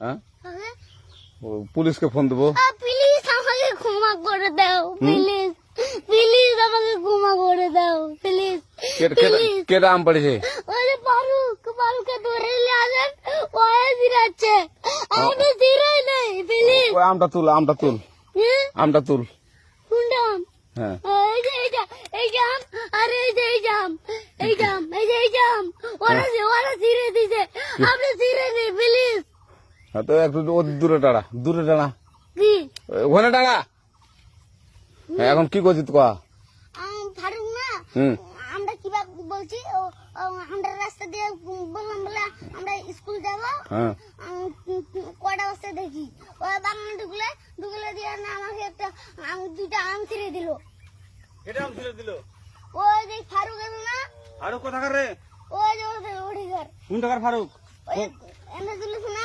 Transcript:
হ্যাঁ? পুলিশকে ফোন দেবো। প্লিজ আমাকে ক্ষমা করে দাও প্লিজ প্লিজ আমাকে ক্ষমা করে দাও প্লিজ কেটা আম পড়েছে যে ফারুক ফারুককে ধরে নিয়ে আসেন ওয়ে জিরাচ্ছে আমি জিরাই নেই প্লিজ ওই আমটা তুল আমটা তুল। আমটা তুল। কোনটা আম? হ্যাঁ। এই যে এই এই জাম আর এই যে এই জাম এই জাম এই যে এই জাম ওরা ওরা জিরে দিছে। আপনি জিরে নেই প্লিজ তো একটু ও দূরে টাড়া দূরে টাড়া কি? ওখানে টাড়া হ্যাঁ, এখন কি করছিস তো কয়া আম, ফারুক না আমরা কীভাবে বলছি আমরা রাস্তা দিয়ে বললাম বলে আমরা স্কুল যাব। হ্যাঁ। কটা বস্তা দেখি? ও বাগানে ঢুকলে ঢুকলে দিয়ে না আমাকে একটা আম দুইটা আম ছিঁড়ে দিল। এটা আম ছেড়ে দিল? ওই যে ফারুক এলো না। আরও কোথাকার রে? ওই যে ওড়ি ঘর। কোন টাকার ফারুক? ওই এনে তুলিস না